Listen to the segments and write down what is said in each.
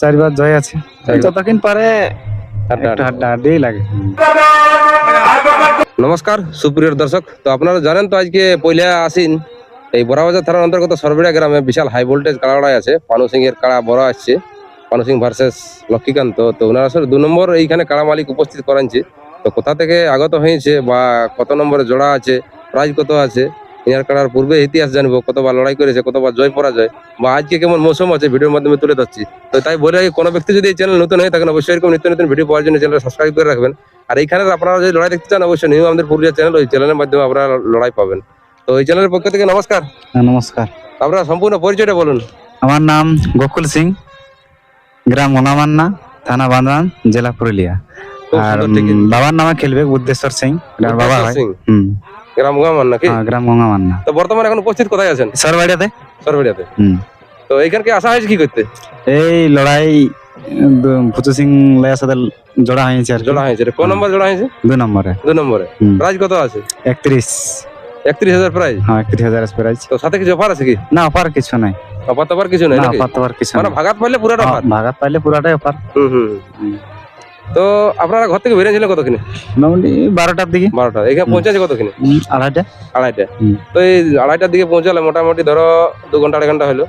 চারবার জয় আছে। যতক্ষণ পারে লাগে। নমস্কার সুপ্রিয় দর্শক। তো আপনারা জানেন তো আজকে পয়লা আসিন এই বড়াবাজার থানার অন্তর্গত সরবেড়া গ্রামে বিশাল হাই ভোল্টেজ কাড়া লড়াই আছে। পানু সিং এর কাড়া বড় আসছে। পানু সিং ভার্সেস লক্ষ্মীকান্ত। তো ওনার আসলে দু নম্বর এইখানে কাড়া মালিক উপস্থিত করাচ্ছে তো কোথা থেকে আগত হয়েছে বা কত নম্বরে জোড়া আছে প্রাইজ কত আছে? ইনার কাড়ার পূর্বে ইতিহাস জানব কতবার লড়াই করেছে কতবার জয় পরাজয় বা আজকে কেমন মৌসুম আছে ভিডিওর মাধ্যমে তুলে ধরছি। তো তাই বলে রাখি, কোনো ব্যক্তি যদি এই চ্যানেল নতুন হয়ে থাকেন অবশ্যই এরকম নিত্য নতুন ভিডিও পাওয়ার জন্য চ্যানেল সাবস্ক্রাইব করে রাখবেন। আর এইখানে আপনারা যদি লড়াই দেখতে চান অবশ্যই নিউ আমাদের পুরুলিয়া চ্যানেল ওই চ্যানেলের মাধ্যমে আপনারা লড়াই পাবেন। তো এই চ্যানেলের পক্ষ থেকে নমস্কার। হ্যাঁ, নমস্কার। আপনারা সম্পূর্ণ পরিচয়টা বলুন। আমার নাম গোকুল সিং গ্রাম ওনামান্না থানা বান্দান জেলা পুরুলিয়া। আর বাবার নামে খেলবে বুদ্ধেশ্বর সিং বাবা হয়। সিং? হুম। গ্রাম নাকি? হ্যাঁ, গ্রাম তো বর্তমানে এখন উপস্থিত কোথায় আছেন? সরবাড়িয়াতে? সরবেড়িয়াতে। হুম। তো এইখানকে আসা হয়েছে কি করতে? এই লড়াই ফুচু সিং লয়ের সাথে জোড়া হয়েছে আর। জোড়া হয়েছে কোন নম্বর জোড়া হয়েছে? দু নম্বরে। দুই নম্বরে। প্রাইজ কত আছে? একত্রিশ। একত্রিশ হাজার প্রাইজ? হ্যাঁ একত্রিশ হাজার প্রাইজ। তো সাথে কিছু অফার আছে কি? না অফার কিছু নাই। অফার তো কিছু নেই না অফার তোমার কিছু মানে ভাগাত পাইলে পুরাটা অফার হ্যাঁ, ভাগাত পাইলে পুরাটাই অফার হুম। হুম। তো আপনারা ঘর থেকে বেরিয়েছিলেন কত কিনে মোটামুটি বারোটার দিকে। বারোটা। এখানে। পৌঁছাছে কত কিনে উম, আড়াইটা। আড়াইটা তো এই আড়াইটার দিকে পৌঁছালে মোটামুটি ধরো দু ঘণ্টা আড়াই ঘণ্টা হলো।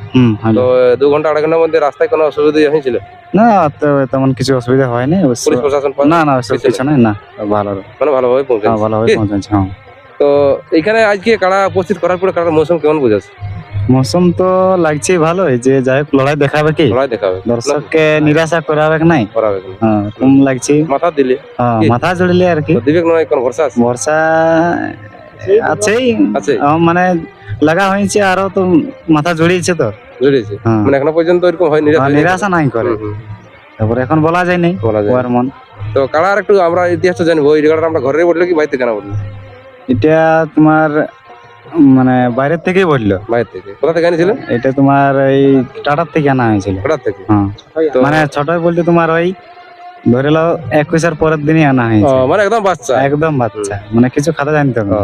তো দু ঘণ্টা আড়াই ঘণ্টার মধ্যে রাস্তায় কোনো অসুবিধা হয়েছিল? না তো তেমন কিছু অসুবিধা হয়নি অবশ্য। পুলিশ প্রশাসন না না কিছু কিছু নাই না ভালো। মানে ভালোভাবে পৌঁছে হ্যাঁ ভালোভাবে? হ্যাঁ। তো এইখানে আজকে কারা উপস্থিত করার পরে কাড়ার মৌসুম কেমন বোঝাচ্ছে? মৌসুম তো লাগছে ভালোই যে যাই হোক লড়াই দেখাবে কি? লড়াই দেখাবে। দর্শককে নিরাশা করাবে কি নাই। করাবে হ্যাঁ কম লাগছে। মাথা দিলে। হ্যাঁ মাথা জড়িলে আর কি। তো দিবেক নয় কোন ভরসা আছে? বর্ষা আছেই। আছে মানে লাগা হয়েছে আরও তো মাথা জড়িয়েছে তো। জড়িয়েছে। হ্যাঁ। মানে এখনও পর্যন্ত এরকম হয় নিরাশ? নিরাশা নাই করে। তারপরে এখন বলা যায় নাই বলা যায় ওর মন। তো কাড়ার একটু আমরা ইতিহাসটা জানব এই আমরা ঘরে বলল কি বাইরে কেন বলল এটা তোমার মানে বাইরের থেকেই বলল। বাইরে থেকে। কোথা থেকে আনিছিলেন এটা তোমার এই টাটার থেকে আনা হয়েছিল। কোথা থেকে? হ্যাঁ। মানে ছোটই বলতে তোমার ওই ধরে নাও একুশের পরের দিনই আনা ও, হয়েছে মানে একদম বাচ্চা। একদম বাচ্চা। মানে কিছু খাতা জানতে হবে ও,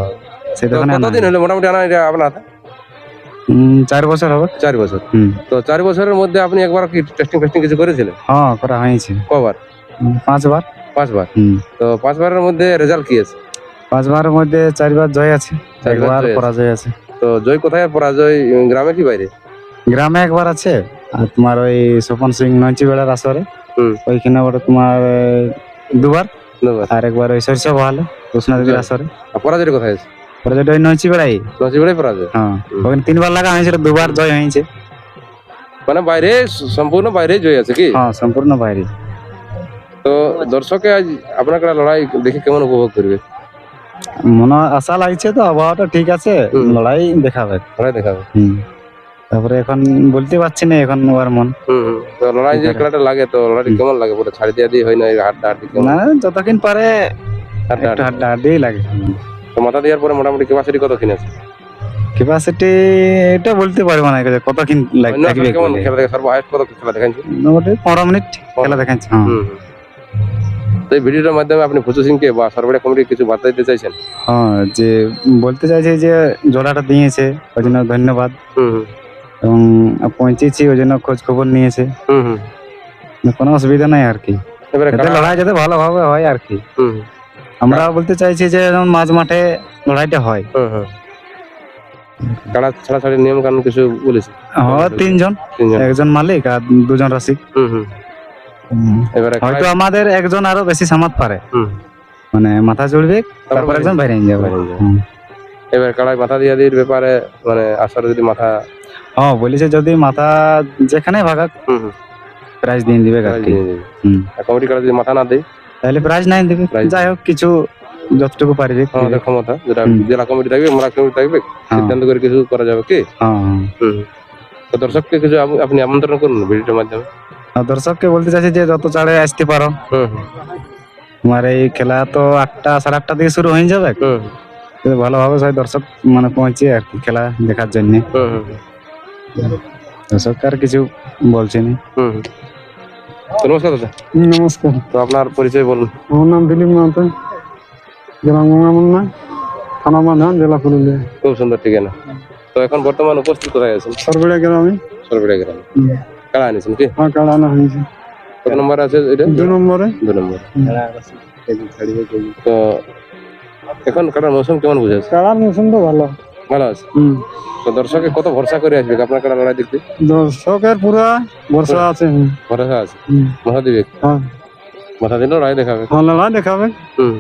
সে তো দোকানে আনা কতদিন হলো মোটামুটি আনা এটা আপনার হাতে? উম, চার বছর হবে। চার বছর। হুম। তো চার বছরের মধ্যে আপনি একবার কি টেস্টিং ফেস্টিং কিছু করেছিলেন? হ্যাঁ করা হয়েছে। কবার? উম, পাঁচবার। পাঁচবার। হুম। তো পাঁচবারের মধ্যে রেজাল্ট কি আছে? পাঁচবারের মধ্যে চারবার জয় আছে চারবার একবার পরাজয় আছে। তো জয় কোথায় পরাজয় গ্রামে কি বাইরে? গ্রামে একবার আছে আর তোমার ওই স্বপন সিং নঞ্চি বেড়ার আসরে। ওইখানে ওটা তোমার দুবার। দুবার। আর একবার ওই সরিষা বহালে কৃষ্ণাদেবীর জয়। আসরে পরাজয় কোথায় আছে? পরাজয়টা ওই নঞ্চি বেড়াই নসিবেড়াই পরাজয়? হ্যাঁ ওখানে তিনবার লাগা হয়েছিল দুবার জয় হয়েছে। মানে বাইরে সম্পূর্ণ বাইরে জয় আছে কি? হ্যাঁ সম্পূর্ণ বাইরে। তো দর্শকে আজ আপনার লড়াই দেখে কেমন উপভোগ করবে? মনে আশা লাগছে তো আবহাওয়াটা ঠিক আছে লড়াই দেখাবে। লড়াই দেখাবে। হুম। তারপরে এখন বলতে পারছি না এখন ওর মন। তো লড়াই যে খেলাটা লাগে তো লড়াই কেমন লাগে? পুরো ছাড়ি দিয়ে দিয়ে হয় না হাড্ডা হাড্ডি না যতক্ষণ পারে হাড্ডা একটু হাড্ডি। হাড্ডা হাড্ডি লাগে। তো মাথা দেওয়ার পরে মোটামুটি ক্যাপাসিটি কত কিনেছে? ক্যাপাসিটি এটা বলতে পারব না কতক্ষণ লাগ- লাগবে কেমন খেলা দেখে? সর্বহাইস্ট কত খেলা দেখাচ্ছে মোটামুটি পনেরো মিনিট খেলা দেখাচ্ছে হ্যাঁ। তো এই ভিডিওটার মাধ্যমে আপনি ফুচু সিংকে বা সরবরাহ কমিটি কিছু বার্তা দিতে চাইছেন? হ্যাঁ যে বলতে চাইছি যে জোড়াটা দিয়েছে ওই জন্য ধন্যবাদ। এবং পৌঁছেছি ওই জন্য খোঁজ খবর নিয়েছে কোনো অসুবিধা নাই আর কি। কারা- লড়াই যাতে ভালোভাবে হয় আর কি। আমরা বলতে চাইছি যে যেমন মাঝ মাঠে লড়াইটা হয়। হুম ছাড়াছাড়ি নিয়ম কানুন কিছু বলেছে? হয় তিনজন। একজন মালিক আর দুজন হুম। এবারে হয়তো আমাদের একজন আরও বেশি সামাত পারে। মানে মাথা জুড়বে তারপর একজন বাইরে যাবে। এবার মাথা দিয়া দির ব্যাপারে মানে আসলে যদি মাথা হ্যাঁ বলেছে যদি মাথা যেখানে ভাগাক প্রাইজ দিয়ে দিবে দিয়ে কমিটি কাড়া যদি মাথা না দেয়? তাহলে প্রাইজ নাই দিবে। যাই হোক কিছু যতটুকু পারবে আমাদের ক্ষমতা যেটা জেলা কমিটি থাকবে মোড়া কমিটি থাকবে হ্যাঁ, সিদ্ধান্ত করে কিছু করা যাবে কি? হ্যাঁ, হ্যাঁ। তো দর্শককে কিছু আপনি আমন্ত্রণ করুন ভিডিওর মাধ্যমে। দর্শককে বলতে চাইছি যে যত চাড়ে আসতে পারো। তোমার এই খেলা তো আটটা সাড়ে আটটা থেকে শুরু হয়ে যাবে। ভালোভাবে সবাই দর্শক মানে পৌঁছে আর কি খেলা দেখার জন্য। দর্শক আর কিছু বলছে না। নমস্কার দাদা। নমস্কার। তো আপনার পরিচয় বলুন। আমার নাম দিলীপ মাহাতো গ্রাম গঙ্গামন্না থানা মাধান জেলা পুরুলিয়া। খুব সুন্দর ঠিকানা। তো এখন বর্তমান উপস্থিত কোথায় আছেন? সরবেড়া গ্রামে। সরবেড়া গ্রামে। কাড়া আনিছেন কি হ্যাঁ কাড়ানো হয়েছে। কত নম্বর আছে এটা? দু নম্বরে। দু নম্বর। তো এখন কাটার মৌসুম কেমন বুঝেছে কাড়ার মৌসুম তো ভালো। ভালো আছে? তো দর্শকে কত ভরসা করে আসবে? আপনার কাটা লড়াই দেখতে। দর্শকের পুরা ভরসা আছে। ভরসা আছে? হুম, মাথা দিবে হ্যাঁ। মাথা দিলেও রায় দেখাবে। হ্যাঁ লড়াই দেখাবে। হুম।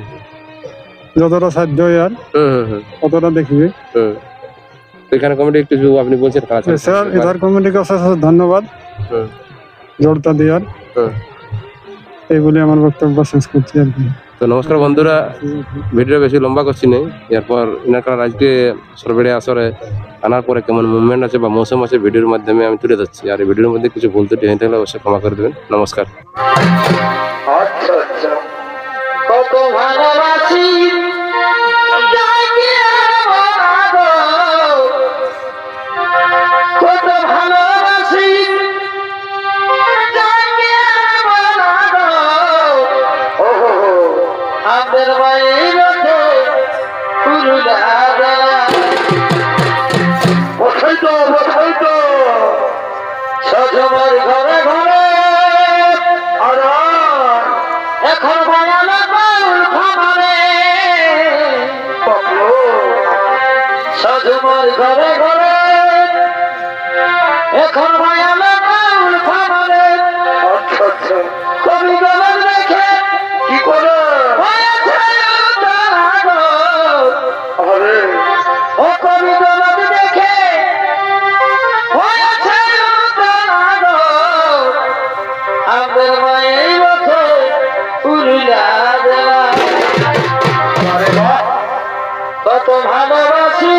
যতটা সাধ্য আর হুম হুম হুম। ততটা দেখবে। হুম। এখানে কমিটি একটু আপনি বলছেন স্যার ইধার কমিটিকে অশেষ ধন্যবাদ। হুম জোরটা দেওয়ার। হুম। এই বলে আমার বক্তব্য শেষ করছি আর কি। তো নমস্কার বন্ধুরা ভিডিও বেশি লম্বা করছি নেই। এরপর ইনাকার আজকে সরবেড়ে আসরে আনার পরে কেমন মুভমেন্ট আছে বা মৌসুম আছে ভিডিওর মাধ্যমে আমি তুলে ধরছি। আর এই ভিডিওর মধ্যে কিছু বলতে হয়ে থাকলে অবশ্যই ক্ষমা করে দেবেন। নমস্কার। কোথায় তো সজমার ঘরে ঘরে। আর এখন বায়াল বাউল খামারে। সজমার ঘরে ঘরে। এখন বায়াল বাউল কবি গলার দেখে কি করে? কত ভালোবাসি।